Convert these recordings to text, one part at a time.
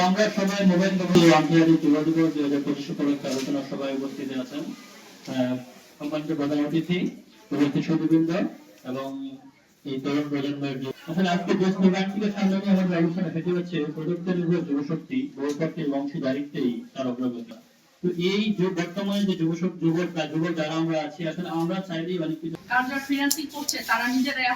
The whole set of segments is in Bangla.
আমরা যুবশক্তি বহুপক্ষের অংশীদারিত্বেই এই যে বর্তমানে যে যুবশক যুবক যুবক যারা আমরা আছি, আসলে আমরা চাইলেই অনেক কিছু তারা নিজেরাই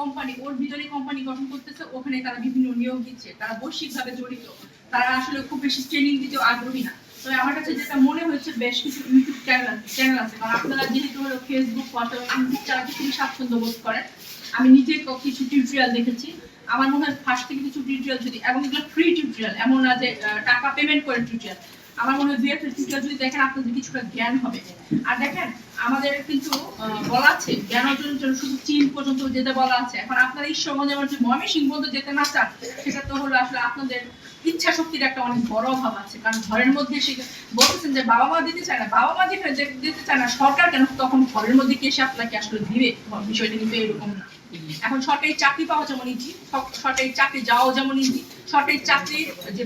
কোম্পানি ওর ভিতরে কোম্পানি গঠন করতেছে, ওখানে তারা বিভিন্ন নিয়োগ দিচ্ছে, তারা বৈশ্বিকভাবে জড়িত। তারা আসলে খুব বেশি ট্রেনিং দিতেও আগ্রহী না। তবে আমার কাছে যেটা মনে হচ্ছে বেশ কিছু ইউটিউব চ্যানেল আছে চ্যানেল আছে। কারণ আপনারা যেহেতু হলো ফেসবুক হোয়াটসঅ্যাপ ইউটিউব চালাতে খুবই স্বাচ্ছন্দ্য বোধ করেন, আমি নিজে কিছু টিউটোরিয়াল দেখেছি। আমার মনে হয় ফার্স্ট থেকে কিছু টিউটোরিয়াল যদি, এবং এগুলো ফ্রি টিউটোরিয়াল এমন না যে টাকা পেমেন্ট করে টিউটোরিয়াল আমার মনে হয় দুই যদি দেখেন আপনাদের কিছুটা জ্ঞান হবে। আর দেখেন, আমাদের কিন্তু বলা আছে, জ্ঞান অর্জনের জন্য শুধু চীন পর্যন্ত যেতে বলা আছে। এখন আপনারা ঈশ্বরগঞ্জ আমার যে ময়মনসিংহ পর্যন্ত যেতে না চান, সেটা তো হলো আসলে আপনাদের ইচ্ছা শক্তির একটা অনেক বড় অভাব আছে। কারণ ঘরের মধ্যে সে বলতেছেন যে বাবা মা দিতে চায় না, বাবা মা যেখানে দিতে চায় না, সরকার কেন তখন ঘরের মধ্যে কে এসে আপনাকে আসলে দিবে? বিষয়টা কিন্তু এরকম না। এখন সরকারি চাকরি পাওয়া যেমন ইজি সরকারি চাকরি যাওয়াও যেমন ইজি সরকারি চাকরির যে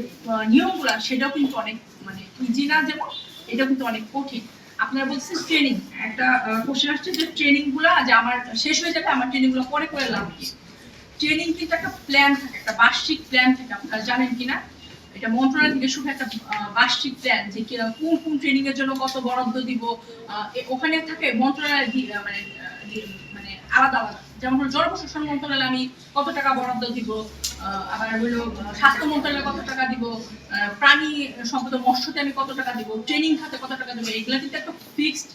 নিয়মগুলা, সেটাও কিন্তু অনেক মানে ইজি না যেমন এটা কিন্তু অনেক কঠিন। আপনারা বলছেন ট্রেনিং একটা কোশ্চেন আসছে যে ট্রেনিংগুলো যে আমার শেষ হয়ে যাবে, আমার ট্রেনিংগুলো পরে করে লাভ কি? ট্রেনিং কিন্তু একটা প্ল্যান থাকে, একটা বার্ষিক প্ল্যান থাকে, আপনারা জানেন কিনা? এটা মন্ত্রণালয় থেকে শুধু একটা বার্ষিক প্ল্যান যে কোন কোন ট্রেনিং এর জন্য কত বরাদ্দ দিব ওখানে থাকে মন্ত্রণালয় মানে মানে আলাদা আলাদা। যেমন হলো জনপ্রশাসন মন্ত্রণালয়ে আমি কত টাকা বরাদ্দ দিব আবার হলো স্বাস্থ্য মন্ত্রণালয়ে কত টাকা দিব প্রাণী সম্পদ মৎস্যতে আমি কত টাকা দিব ট্রেনিং খাতে কত টাকা দিব এগুলো কিন্তু একটা ফিক্সড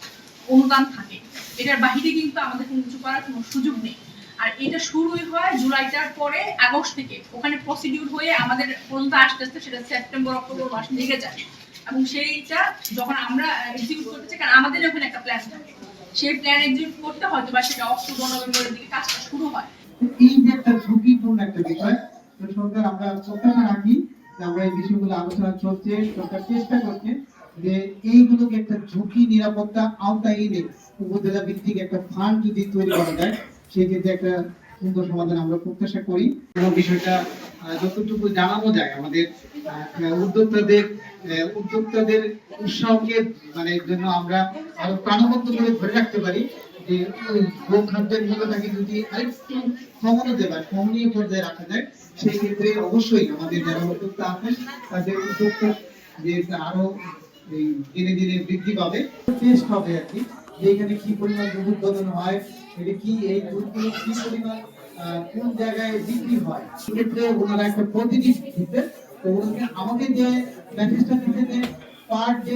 অনুদান থাকে। এটার বাহিরে কিন্তু আমাদের কোনো কিছু করার কোনো সুযোগ নেই। আর এটা শুরুই হয় জুলাইটার পরে আগস্ট থেকে। ওখানে প্রসিডিউর হয়ে আমাদের পর্যন্ত আস্তে আস্তে সেটা সেপ্টেম্বর অক্টোবর মাস লেগে যায়। এবং সেইটা যখন আমরা এক্সিকিউট করতে চাই, কারণ আমাদের ওখানে একটা প্ল্যান থাকে। সেই প্ল্যান এক্সিকিউট করতে হয়তো বা সেটা অক্টোবর নভেম্বরের দিকে কাজটা শুরু হয়। এই যে একটা ঝুঁকিপূর্ণ একটা বিষয় সরকার আমরা প্রত্যাশা রাখি আমরা এই বিষয়গুলো আলোচনা চলছে, সরকার চেষ্টা করছে যে এইগুলোকে একটা ঝুঁকি নিরাপত্তা আওতায় এনে উপজেলা ভিত্তিক একটা ফান্ড যদি তৈরি করা যায় সেক্ষেত্রে একটা সুন্দর সমাধান আমরা প্রত্যাশা করি এবং বিষয়টা যতটুকু জানানো যায় আমাদের উদ্যোক্তাদের উদ্যোক্তাদের উৎসাহকে মানে জন্য আমরা আরও প্রাণবন্ত করে ধরে রাখতে পারি, যে ওই গো খাদ্যের মূল্যটাকে যদি আরেকটু পর্যায়ে রাখা যায়, সেই ক্ষেত্রে অবশ্যই আমাদের যারা উদ্যোক্তা আছেন, তাদের উদ্যোক্তা যে আরও দিনে দিনে বৃদ্ধি পাবে। টেস্ট হবে আর কি। যে এখানে কি পরিমাণ দুধ উৎপাদন হয়, এটা কি এই দুধগুলো কি পরিমাণ কোন জায়গায় বিক্রি হয়? সেক্ষেত্রে ওনারা একটা প্রতিনিধি দিতে তো ওনাকে আমাকে যে মেসেজটা দিতে যে পার ডে